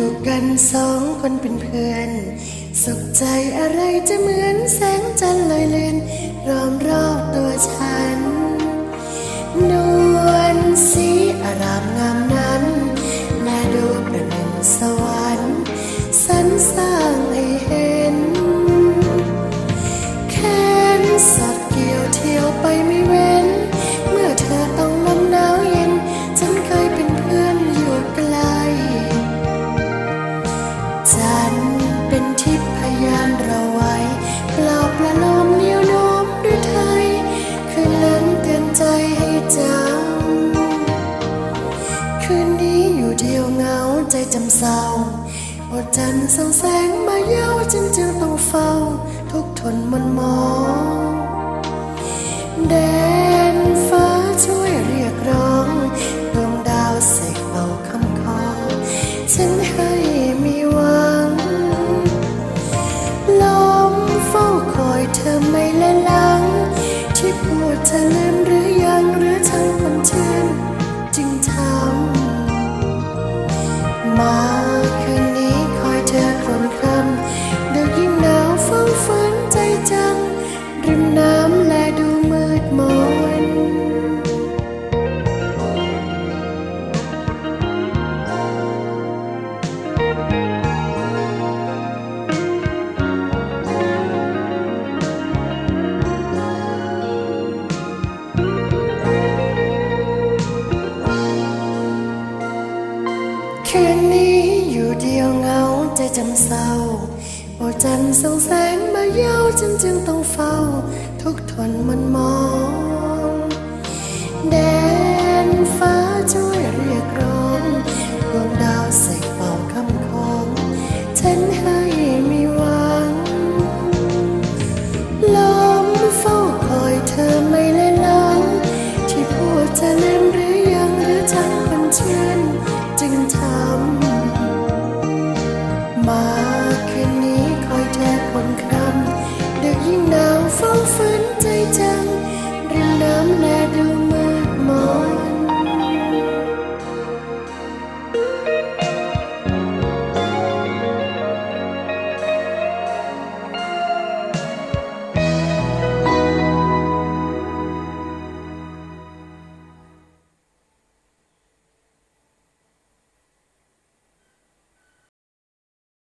ู่กันสองคนเป็นเพื่อน สุขใจอะไรจะเหมือนแสงจันทร์ลอยเลือน คืนนี้อยู่เดียวเหงาใจจำเศร้าอดจันส่องแสงมาเย้าจึงจึงต้องเฝ้า ทุกทนมันมองแดนฟ้าช่วยเรียกร้องดวงดาวเสกเป่าคำคองฉันให้มีหวังลมเฝ้าคอยเธอไม่ละลัง ที่พูดเธอลืมหรือยัง จำเศร้าบ่จันส่งแสงมาเย้าฉันจึงต้องเฝ้า ทุกทนมันมอง แดนฟ้าช่วยเรียกร้องดวงดาวใส่เป่าคำของฉันให้มีหวังลมเฝ้าคอยเธอไม่เล่นลังที่พูดจะเล่นหรือยังหรือจัง วันค่ำดึกยิ่งหนาวเฝ้าฝันใจจัง